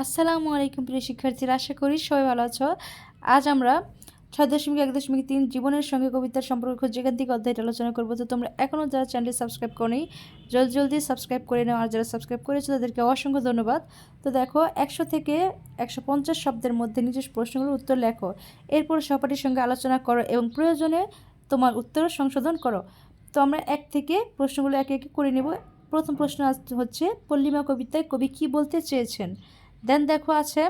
আসসালামু আলাইকুম প্রিয় শিক্ষার্থীরা, আশা করি সবাই ভালো আছো। আজ আমরা ছয় দশমিক এক দশমিক তিন জীবনের সঙ্গে কবিতার সম্পর্ক যেখান থেকে অধ্যায়টা আলোচনা করব। তো তোমরা এখনও যারা চ্যানেলটি সাবস্ক্রাইব করনি, জলদি জলদি সাবস্ক্রাইব করে নাও। আর যারা সাবস্ক্রাইব করেছ, তাদেরকে অসংখ্য ধন্যবাদ। তো দেখো, একশো থেকে একশো পঞ্চাশ শব্দের মধ্যে নিজের প্রশ্নগুলোর উত্তর লেখো। এরপর সহপাঠীর সঙ্গে আলোচনা করো এবং প্রয়োজনে তোমার উত্তর সংশোধন করো। তো আমরা এক থেকে প্রশ্নগুলো একে একে করে নেব। প্রথম প্রশ্ন হচ্ছে, পল্লিমা কবিতায় কবি কী বলতে চেয়েছেন? দেন দেখো আছে,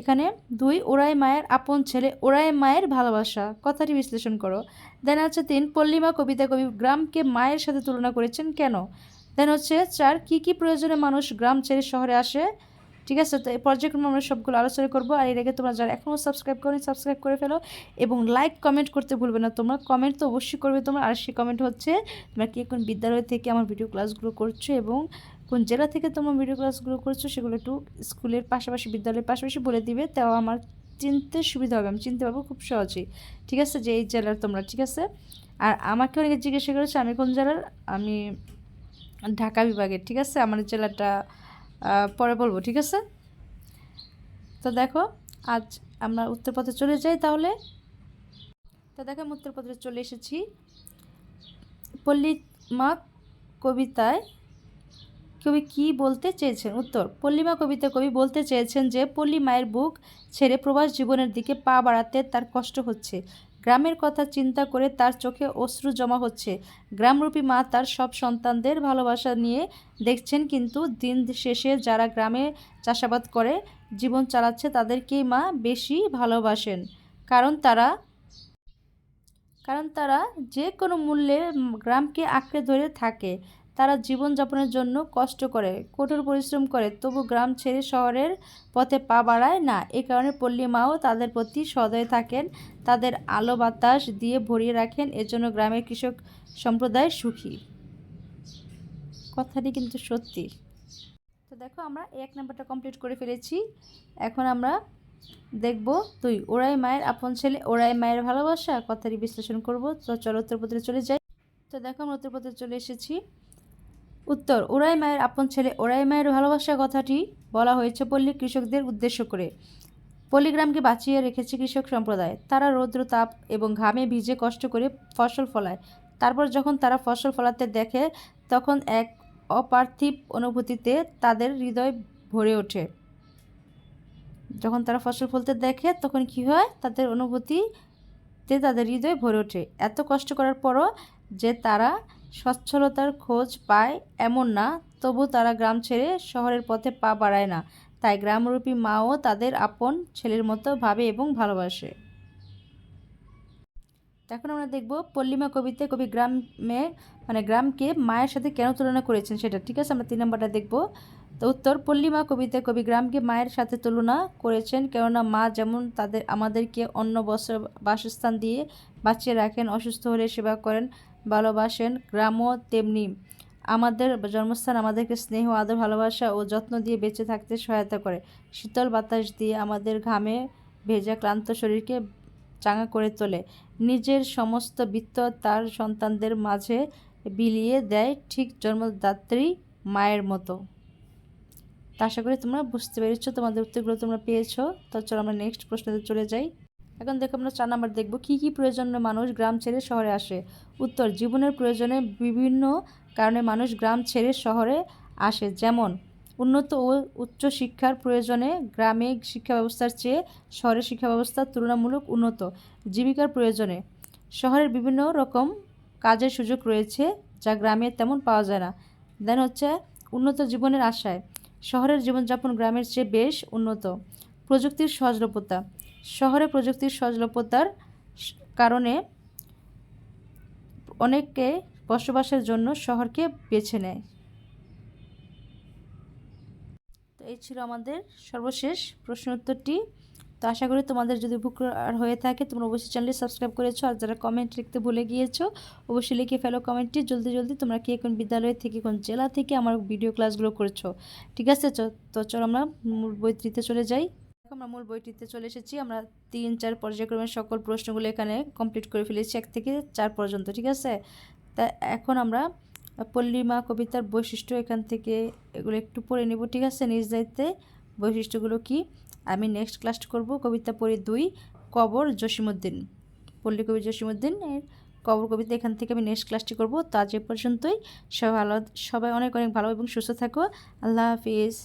এখানে দুই, ওরাই মায়ের আপন ছেলে, ওরাই মায়ের ভালোবাসা। কথাটি বিশ্লেষণ করো। দেন আছে তিন, পল্লিমা কবিতা কবি গ্রামকে মায়ের সাথে তুলনা করেছেন কেন? দেন হচ্ছে চার, কি কি প্রয়োজনে মানুষ গ্রাম ছেড়ে শহরে আসে? ঠিক আছে, তো এই পর্যায়ক্রমে আমরা সবগুলো আলোচনা করব। আর এর আগে তোমরা যারা এখনও সাবস্ক্রাইব করো সাবস্ক্রাইব করে ফেলো এবং লাইক কমেন্ট করতে ভুলবে না। তোমরা কমেন্ট তো অবশ্যই করবে তোমরা। আর সেই কমেন্ট হচ্ছে, তোমরা কি এখন বিদ্যালয় থেকে আমার ভিডিও ক্লাসগুলো করছ এবং কোন জেলা থেকে তোমরা ভিডিও ক্লাসগুলো করছ সেগুলো একটু স্কুলের পাশাপাশি, বিদ্যালয়ের পাশাপাশি বলে দিবে। তাও আমার চিনতে সুবিধা হবে, আমি চিনতে পারব খুব সহজেই। ঠিক আছে? যে এই জেলার তোমরা, ঠিক আছে? আর আমাকে অনেকে জিজ্ঞাসা করেছে, আমি কোন জেলার? আমি ঢাকা বিভাগের, ঠিক আছে? আমার জেলাটা পরে বলব, ঠিক আছে? তো দেখো, আজ আমরা উত্তরপথে চলে যাই তাহলে। তো দেখো, আমি উত্তরপথে চলে এসেছি। পল্লিমা কবিতায় কবি কি বলতে চেয়েছেন? উত্তর, পল্লিমা কবিতা কবি বলতে চেয়েছেন যে, পল্লী মায়ের বুক ছেড়ে প্রবাস জীবনের দিকে পা বাড়াতে তার কষ্ট হচ্ছে। গ্রামের কথা চিন্তা করে তার চোখে অশ্রু জমা হচ্ছে। গ্রামরূপী মা তার সব সন্তানদের ভালোবাসা নিয়ে দেখছেন কিন্তু দিন শেষে যারা গ্রামে চাষাবাদ করে, জীবন চালাচ্ছে তাদেরকেই মা বেশি ভালোবাসেন। কারণ তারা কারণ তারা যে কোনো মূল্যে গ্রামকে আঁকড়ে ধরে থাকে। তারা জীবনযাপনের জন্য কষ্ট করে, কঠোর পরিশ্রম করে, তবু গ্রাম ছেড়ে শহরের পথে পা বাড়ায় না। এ কারণে পল্লী মাও তাদের প্রতি সদয় থাকেন, তাদের আলো বাতাস দিয়ে ভরিয়ে রাখেন, এজন্য গ্রামের কৃষক সম্প্রদায় সুখী। কথাটি কিন্তু সত্যি। তো দেখো, আমরা এক নাম্বারটা কমপ্লিট করে ফেলেছি। এখন আমরা দেখব তুই ওরাই মায়ের আপন ছেলে, ওরাই মায়ের ভালোবাসা। কথাটি বিশ্লেষণ করব। তো চলো উত্তরপত্রে চলে যাই। তো দেখো, আমরা উত্তরপত্রে চলে এসেছি। উত্তর, ওরাই মায়ের আপন ছেলে, ওরাই মায়ের ভালোবাসার কথাটি বলা হয়েছে পল্লী কৃষকদের উদ্দেশ্য করে। পল্লীগ্রামকে বাঁচিয়ে রেখেছে কৃষক সম্প্রদায়। তারা রৌদ্র, তাপ এবং ঘামে ভিজে কষ্ট করে ফসল ফলায়। তারপর যখন তারা ফসল ফলাতে দেখে, তখন এক অপার্থিব অনুভূতিতে তাদের হৃদয় ভরে ওঠে। যখন তারা ফসল ফলতে দেখে, তখন কি হয়? তাদের অনুভূতিতে তাদের হৃদয় ভরে ওঠে। এত কষ্ট করার পরও যে তারা সচ্ছলতার খোঁজ পায় এমন না, তবু তারা গ্রাম ছেড়ে শহরের পথে পা বাড়ায় না। তাই গ্রামরূপী মাও তাদের আপন ছেলের মতো ভাবে এবং ভালোবাসে। এখন আমরা দেখব পল্লিমা কবিতে কবি গ্রামে মানে গ্রামকে মায়ের সাথে কেন তুলনা করেছেন সেটা। ঠিক আছে, আমরা তিন নম্বরটা দেখব। তো উত্তর, পল্লিমা কবিতে কবি গ্রামকে মায়ের সাথে তুলনা করেছেন কেননা মা যেমন তাদের, আমাদেরকে অন্য বছর বাসস্থান দিয়ে বাঁচিয়ে রাখেন, অসুস্থ হলে সেবা করেন ভালোবাসেন গ্রামও তেমনি। আমাদের জন্মস্থান আমাদেরকে স্নেহ, আদর, ভালোবাসা ও যত্ন দিয়ে বেঁচে থাকতে সহায়তা করে। শীতল বাতাস দিয়ে আমাদের ঘামে ভেজা ক্লান্ত শরীরকে চাঙা করে তোলে। নিজের সমস্ত বৃত্ত তার সন্তানদের মাঝে বিলিয়ে দেয় ঠিক জন্মদাত্রী মায়ের মতো। তা আশা করি তোমরা বুঝতে পেরেছ, তোমাদের উত্তরগুলো তোমরা পেয়েছ। তো চলো আমরা নেক্সট প্রশ্নতে চলে যাই। এখন দেখো আমরা চার নাম্বার দেখব, কী কী প্রয়োজনে মানুষ গ্রাম ছেড়ে শহরে আসে? উত্তর, জীবনের প্রয়োজনে বিভিন্ন কারণে মানুষ গ্রাম ছেড়ে শহরে আসে, যেমন উন্নত ও উচ্চ শিক্ষার প্রয়োজনে গ্রামে শিক্ষা ব্যবস্থার চেয়ে শহরের শিক্ষা ব্যবস্থা তুলনামূলক উন্নত। জীবিকার প্রয়োজনে শহরের বিভিন্ন রকম কাজের সুযোগ রয়েছে যা গ্রামে তেমন পাওয়া যায় না। দেন হচ্ছে উন্নত জীবনের আশায়, শহরের জীবনযাপন গ্রামের চেয়ে বেশ উন্নত। প্রযুক্তির সহজলভ্যতা শহরে প্রযুক্তির সহজলভ্যতার কারণে অনেকে বসবাসের জন্য শহরকে বেছে নেয়। তো এই ছিল আমাদের সর্বশেষ প্রশ্ন উত্তরটি। তো আশা করি তোমাদের যদি উপকার হয়ে থাকে, তোমরা অবশ্যই চ্যানেলটি সাবস্ক্রাইব করেছ। আর যারা কমেন্ট লিখতে ভুলে গিয়েছো, অবশ্যই লিখে ফেলো কমেন্টটি। জলদি জলদি তোমরা কে কোন বিদ্যালয় থেকে, কোন জেলা থেকে আমার ভিডিও ক্লাসগুলো করছ। ঠিক আছে? তো চলো আমরা মূল বইটিতে চলে যাই। আমরা মূল বইটিতে চলে এসেছি। আমরা তিন, চার পর্যায়ক্রমে সকল প্রশ্নগুলো এখানে কমপ্লিট করে ফেলেছি, এক থেকে চার পর্যন্ত, ঠিক আছে? তা এখন আমরা পল্লিমা কবিতার বৈশিষ্ট্য এখান থেকে এগুলো একটু পড়ে নেব, ঠিক আছে? নিজ দায়িত্বে বৈশিষ্ট্যগুলো কি? আমি নেক্সট ক্লাস করব, কবিতা পড়ি দুই, কবর জসিমুদ্দিন পল্লী কবি জসিমুদ্দিন কবর কবিতা এখান থেকে আমি নেক্সট ক্লাসটি করব। তা যে পর্যন্তই, সবাই ভালো, সবাই অনেক অনেক ভালো এবং সুস্থ থাকো। আল্লাহ হাফিজ।